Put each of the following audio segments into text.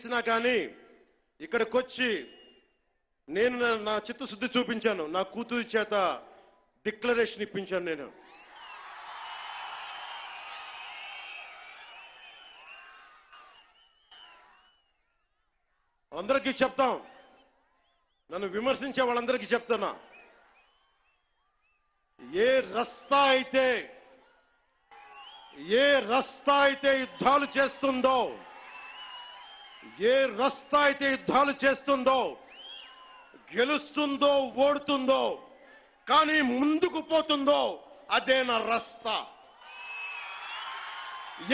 చేసినా కానీ ఇక్కడికి వచ్చి నేను నా- చిత్తశుద్ధి చూపించాను. నా కూతురి చేత డిక్లరేషన్ ఇప్పించాను నేను. అందరికీ చెప్తాం. నన్ను విమర్శించే వాళ్ళందరికీ చెప్తున్నా. ఏ రస్తా అయితే ఏ రస్తా అయితే యుద్ధాలు చేస్తుందో ఏ రస్తా అయితే యుద్ధాలు చేస్తుందో గెలుస్తుందో ఓడుతుందో కానీ ముందుకు పోతుందో అదే నా రస్తా.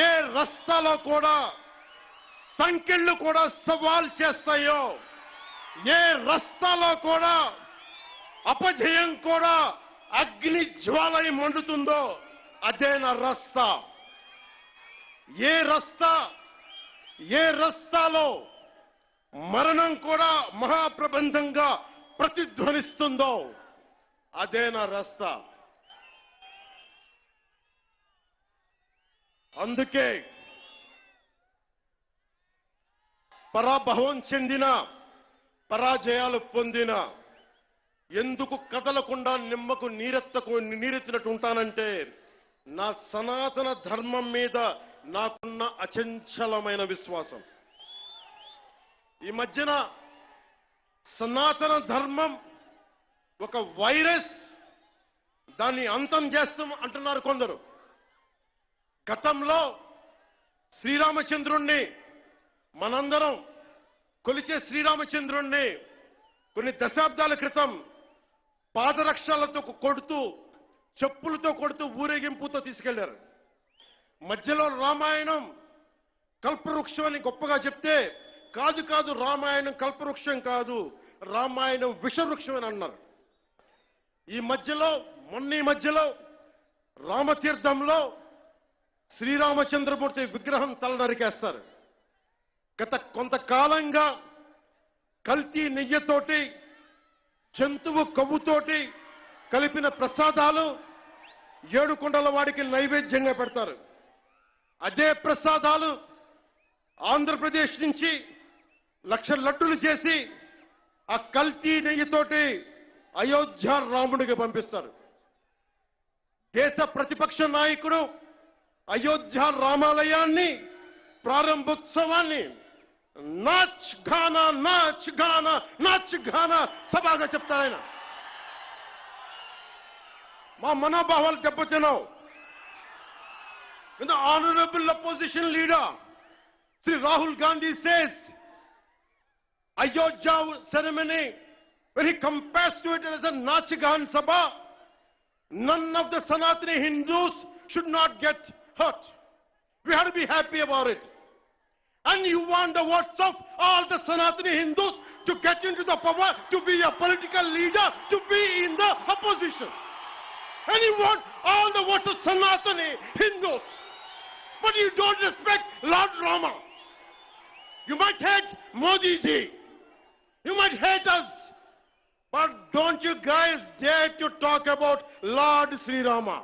ఏ రస్తాలో కూడా సంఖ్యలు కూడా సవాల్ చేస్తాయో ఏ రస్తాలో కూడా అపజయం కూడా అగ్ని జ్వాలై మండుతుందో అదే నా రస్తా. ఏ రస్తా ఏ రస్తాలో మరణం కూడా మహాప్రబంధంగా ప్రతిధ్వనిస్తుందో అదే నా రస్తా. అందుకే పరాభవం చెందిన పరాజయాలు పొందిన ఎందుకు కదలకుండా నిమ్మకు నీరెత్తకు నీరెత్తినట్టు ఉంటానంటే నా సనాతన ధర్మం మీద నాకున్న అచంచలమైన విశ్వాసం. ఈ మధ్యన సనాతన ధర్మం ఒక వైరస్ దాన్ని అంతం చేస్తాం అంటున్నారు కొందరు. గతంలో శ్రీరామచంద్రుణ్ణి మనందరం కొలిచే శ్రీరామచంద్రుణ్ణి కొన్ని దశాబ్దాల క్రితం పాదరక్షలతో కొడుతూ చెప్పులతో కొడుతూ ఊరేగింపుతో తీసుకెళ్ళారు. మధ్యలో రామాయణం కల్పవృక్షం అని గొప్పగా చెప్తే కాదు కాదు రామాయణం కల్పవృక్షం కాదు రామాయణం విషవృక్షం అని అన్నారు. ఈ మధ్యలో మొన్న మధ్యలో రామతీర్థంలో శ్రీరామచంద్రమూర్తి విగ్రహం తల నరికేస్తారు గత కొంతకాలంగా కల్తీ నెయ్యతోటి జంతువు కొవ్వుతోటి కలిపిన ప్రసాదాలు ఏడుకొండల వాడికి నైవేద్యంగా పెడతారు. అదే ప్రసాదాలు ఆంధ్రప్రదేశ్ నుంచి లక్ష లడ్డులు చేసి ఆ కల్తీ నెయ్యితోటి అయోధ్య రాముడికి పంపిస్తారు. దేశ ప్రతిపక్ష నాయకుడు అయోధ్య రామాలయాన్ని ప్రారంభోత్సవాన్ని నాచ్ ఘానా నాచ్ ఘానా నాచ్ ఘానా సభగా చెప్తారాయన మా మనోభావాలు దెబ్బతిన్నావు. The honorable opposition leader, Sri Rahul Gandhi says, Ayodhya ceremony, when he compares to it as a Nachigan Sabha, none of the Sanatani Hindus should not get hurt. We have to be happy about it. And you want the votes of all the Sanatani Hindus to get into the power, to be a political leader, to be in the opposition. And you want all the votes of Sanatani Hindus. But you don't respect Lord Rama. You might hate Modi ji. You might hate us. But don't you guys dare to talk about Lord Sri Rama.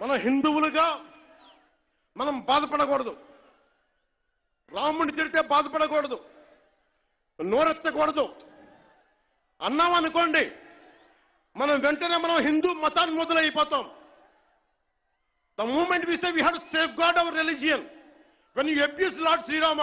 మన హిందువులుగా మనం బాధపడకూడదు రాముడిని తిడితే బాధపడకూడదు నోరెత్తకూడదు అన్నాం అనుకోండి మనం వెంటనే మనం హిందూ మతాన్ని మొదలైపోతాం the moment we say we have safeguard our religion when you abuse lord Shri Rama